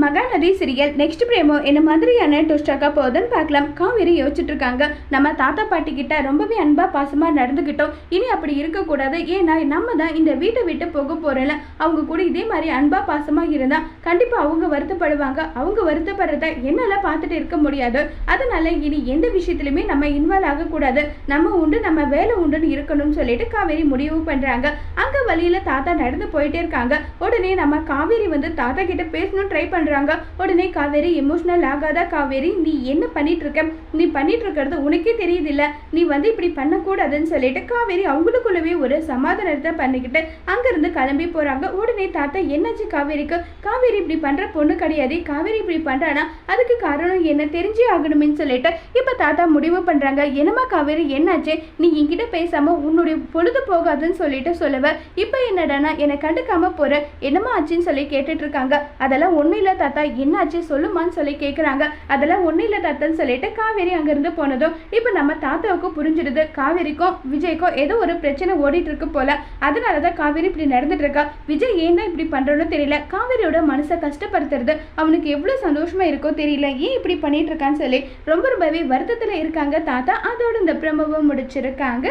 Mahanadi serial next பிரேமோ என்ன மாதிரியான டுஸ்டாக்கா போகுதுன்னு பார்க்கலாம். காவேரி யோசிச்சுட்டு இருக்காங்க நம்ம தாத்தா பாட்டி கிட்ட ரொம்பவே அன்பா பாசமா நடந்துக்கிட்டோம் இனி அப்படி இருக்கக்கூடாது. ஏன்னா நம்ம தான் இந்த வீட்டை விட்டு போக போறோம்ல. அவங்க கூட இதே மாதிரி அன்பா பாசமா இருந்தா கண்டிப்பா அவங்க வருத்தப்படுவாங்க. அவங்க வருத்தப்படுறத என்னால பார்த்துட்டு இருக்க முடியாது. அதனால இனி எந்த விஷயத்திலுமே நம்ம இன்வால்வ் ஆகக்கூடாது. நம்ம உண்டு நம்ம வேலை உண்டுன்னு இருக்கணும்னு சொல்லிட்டு காவேரி முடிவு பண்றாங்க. அங்க வழியில தாத்தா நடந்து போயிட்டே இருக்காங்க. உடனே நம்ம காவேரி வந்து தாத்தா கிட்ட பேசணும் ட்ரை பண்ணுறாங்க உடனே காவேரி எமோஷ்னல் ஆகாத காவேரி நீ என்ன பண்ணிட்டு இருக்க நீ பண்ணிட்டு இருக்கிறது உனக்கே தெரியுது இல்ல நீ வந்து இப்படி பண்ணக்கூடாதுன்னு சொல்லிட்டு காவேரி அவங்களுக்குள்ளவே ஒரு சமாதானத்தை பண்ணிக்கிட்டு அங்கேருந்து கிளம்பி போறாங்க. உடனே தாத்தா என்னாச்சு காவேரிக்கு? காவேரி இப்படி பண்ற பொண்ணு கிடையாது. காவேரி இப்படி பண்றானா? அதுக்கு காரணம் என்ன? தெரிஞ்சே ஆகணும்னு சொல்லிட்டு இப்போ தாத்தா முடிவு பண்றாங்க. என்னம்மா காவேரி என்னாச்சு? நீ என்கிட்ட பேசாம உன்னுடைய பொழுது போகாதுன்னு சொல்லிட்டு சொல்லுவ. இப்போ என்னடானா? என்னை கண்டுக்காம போற. என்னம்மா ஆச்சுன்னு சொல்லி கேட்டுட்டு இருக்காங்க. அதெல்லாம் ஒன்றும் இல்ல தாத்தா என்னாச்சு? சொல்லுமான்னு சொல்லி கேட்குறாங்க அதெல்லாம் ஒண்ணும் இல்ல தாத்தான்னு சொல்லிட்டு காவேரி அங்கேருந்து போனதும் இப்போ நம்ம தாத்தாவுக்கு புரிஞ்சிடுது. காவேரிக்கும் விஜய்க்கும் ஏதோ ஒரு பிரச்சனை ஓடிட்டு இருக்கு போல. அதனாலதான் காவேரி இப்படி நடந்துட்டு இருக்கா விஜய் ஏன் தான் இப்படி பண்ணுறோன்னு தெரியல. காவேரியோட மனசை கஷ்டப்படுத்துறது அவனுக்கு எவ்வளவு சந்தோஷமா இருக்கோ தெரியல. ஏன் இப்படி பண்ணிட்டு இருக்கான்னு சொல்லி ரொம்ப ரொம்பவே வருத்தத்துல இருக்காங்க தாத்தா. அதோட இந்த பிரமவை முடிச்சிருக்காங்க.